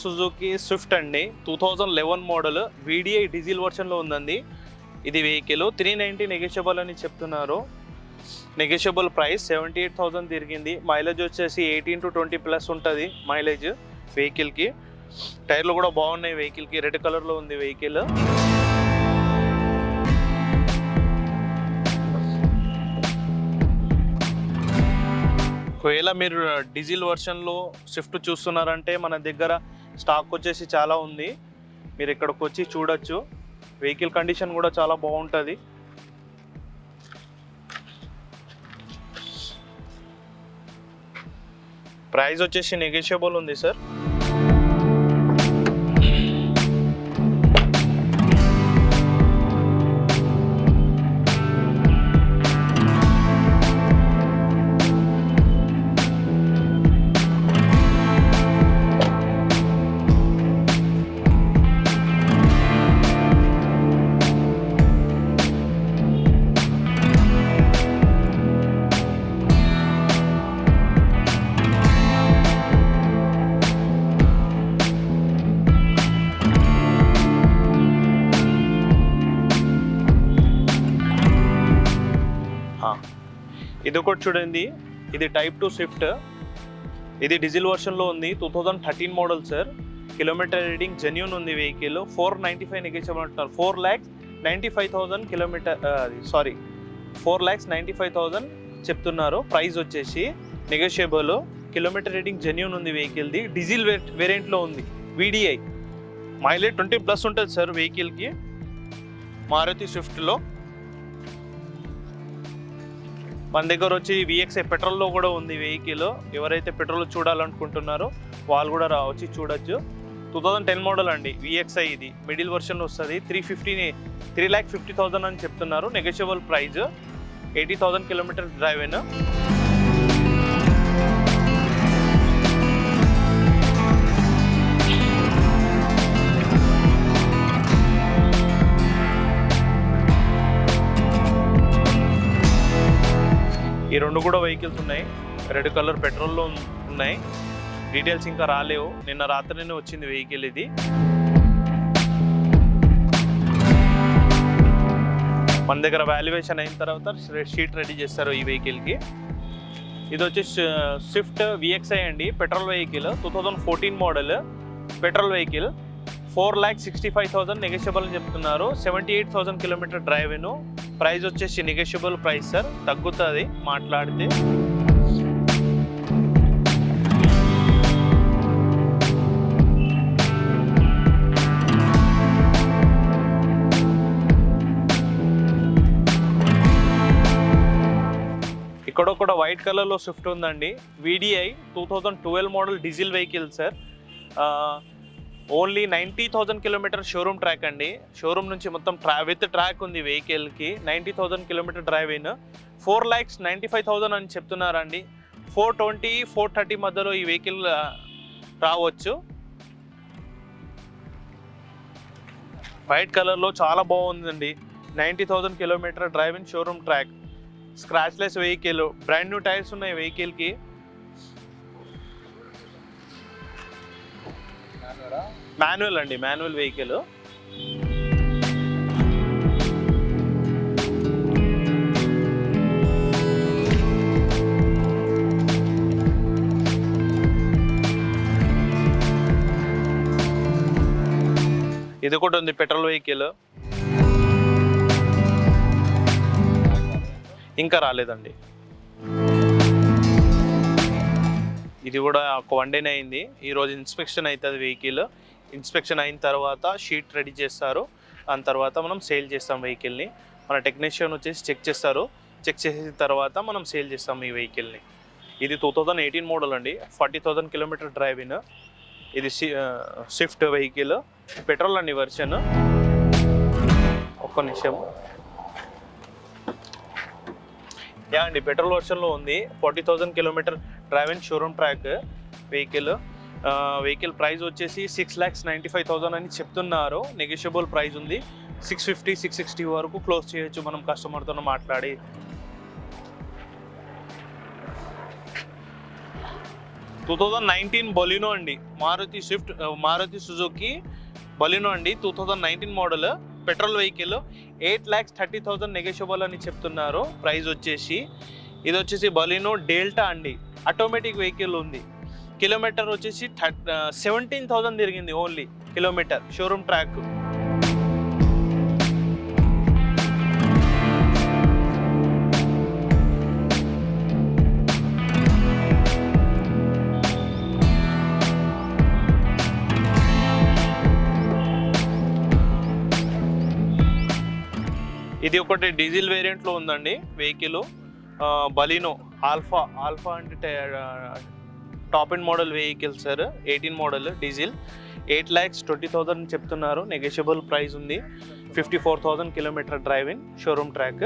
Suzuki Swift అండి. Two thousand eleven model VDI diesel వర్షన్లో ఉందండి. ఇది వెహికల్ త్రీ నైంటీ నెగోషియబుల్ అని చెప్తున్నారు. Negotiable price seventy eight thousand తిరిగింది. మైలేజ్ వచ్చేసి ఎయిటీన్ టు ట్వంటీ ప్లస్ ఉంటుంది మైలేజ్ వెహికల్కి టైర్లు కూడా బాగున్నాయి వెహికల్కి రెడ్ కలర్లో ఉంది వెహికల్ ఒకవేళ మీరు డీజిల్ వర్షన్లో స్విఫ్ట్ చూస్తున్నారంటే మన దగ్గర స్టాక్ వచ్చేసి చాలా ఉంది. మీరు ఇక్కడికి వచ్చి చూడొచ్చు. వెహికల్ కండిషన్ కూడా చాలా బాగుంటుంది. ప్రైస్ వచ్చేసి నెగోషియబుల్ ఉంది సార్ ఇది ఒకటి చూడండి. ఇది టైప్ టూ స్విఫ్ట్ ఇది డీజిల్ వర్షన్లో ఉంది. Two thousand thirteen model sir kilometer reading genuine ఉంది vehicle four ninety five negotiable four lakhs ninety five thousand kilometer sorry four lakhs ninety five thousand చెప్తున్నారు. ప్రైస్ వచ్చేసి నెగోషియబుల్ కిలోమీటర్ రీడింగ్ జెన్యున్ ఉంది వెహికల్ది diesel వేరియంట్లో ఉంది. VDI mileage twenty plus ఉంటుంది sir వెహికల్కి మారుతి స్విఫ్ట్లో మన దగ్గర వచ్చి విఎక్స్ఐ పెట్రోల్లో కూడా ఉంది వెహికల్ ఎవరైతే పెట్రోల్ చూడాలనుకుంటున్నారో వాళ్ళు కూడా రా వచ్చి చూడొచ్చు. టూ థౌజండ్ టెన్ మోడల్ అండి విఎక్స్ఐ ఇది. మిడిల్ వర్షన్ వస్తుంది. త్రీ ఫిఫ్టీని త్రీ ల్యాక్ ఫిఫ్టీ థౌసండ్ అని చెప్తున్నారు. Negotiable price eighty thousand kilometer drive ఈ రెండు కూడా వెహికల్స్ ఉన్నాయి. రెడ్ కలర్ పెట్రోల్లో ఉన్నాయి. డీటెయిల్స్ ఇంకా రాలేవు. నిన్న రాత్రినే వచ్చింది వెహికల్ ఇది. మన దగ్గర వాల్యుయేషన్ అయిన తర్వాత షీట్ రెడీ చేస్తారు ఈ వెహికల్కి ఇది వచ్చి స్విఫ్ట్ విఎక్స్ఐ అండి. Petrol vehicle two thousand fourteen model petrol vehicle four lakh sixty five thousand negotiable అని చెప్తున్నారు. Seventy eight thousand kilometer drive price వచ్చేసి నెగోషియబుల్ ప్రైస్ సార్ తగ్గుతుంది మాట్లాడితే. ఇక్కడ కూడా వైట్ కలర్లో స్విఫ్ట్ ఉందండి. VDI two thousand twelve model diesel vehicle sir only ninety thousand kilometer showroom track అండి. షోరూమ్ నుంచి మొత్తం ట్రా విత్ ట్రాక్ ఉంది వెహికల్కి. నైంటీ థౌజండ్ కిలోమీటర్ డ్రైవ్ అయిన four lakhs ninety five thousand అని చెప్తున్నారండి. ఫోర్ ట్వంటీ ఫోర్ థర్టీ మధ్యలో ఈ వెహికల్ రావచ్చు. వైట్ కలర్లో చాలా బాగుందండి. Ninety thousand kilometer driving showroom track. Scratchless vehicle brand new tyres ఉన్నాయి వెహికల్కి. మాన్యువల్ అండి మాన్యువల్ వెహికల్. ఇది కూడా ఉంది పెట్రోల్ వెహికల్. ఇంకా రాలేదండి. ఇది కూడా ఒక వన్ డేనే అయింది. ఈరోజు ఇన్స్పెక్షన్ అవుతుంది వెహికల్ ఇన్స్పెక్షన్ అయిన తర్వాత షీట్ రెడీ చేస్తారు. దాని తర్వాత మనం సేల్ చేస్తాం వెహికల్ని మన టెక్నీషియన్ వచ్చేసి చెక్ చేస్తారు. చెక్ చేసిన తర్వాత మనం సేల్ చేస్తాం ఈ వెహికల్ని ఇది టూ థౌజండ్ ఎయిటీన్ మోడల్ అండి. Forty thousand kilometer drive in ఇది స్విఫ్ట్ వెహికల్ పెట్రోల్ అండి వర్షన్ ఒక్క నిమిషం. యా అండి పెట్రోల్ వర్షన్లో ఉంది. Forty thousand kilometer drive showroom track vehicle. Vehicle price వచ్చేసి six lakhs ninety five thousand అని చెప్తున్నారు. నెగోషియబుల్ ప్రైస్ ఉంది. సిక్స్ ఫిఫ్టీ సిక్స్ సిక్స్టీ వరకు క్లోజ్ చేయొచ్చు మనం కస్టమర్తో మాట్లాడి. టూ థౌజండ్ నైన్టీన్ బొలినో అండి. Maruti Swift Maruti Suzuki Baleno అండి. Two thousand nineteen model petrol vehicle. Eight lakhs thirty thousand negotiable అని చెప్తున్నారు. ప్రైస్ వచ్చేసి ఇది వచ్చేసి బలినో డెల్టా అండి. ఆటోమేటిక్ వెహికల్ ఉంది. కిలోమీటర్ వచ్చేసి సెవెంటీన్ థౌజండ్ తిరిగింది ఓన్లీ కిలోమీటర్ షోరూమ్ ట్రాక్. ఇది ఒకటి డీజిల్ వేరియంట్లో ఉందండి వెహికల్. బలినో. ఆల్ఫా ఆల్ఫా అంటే top and model vehicle sir eighteen model diesel. Eight lakhs twenty thousand చెప్తున్నారు. నెగోషియబుల్ ప్రైస్ ఉంది. Fifty four thousand kilometer driving showroom track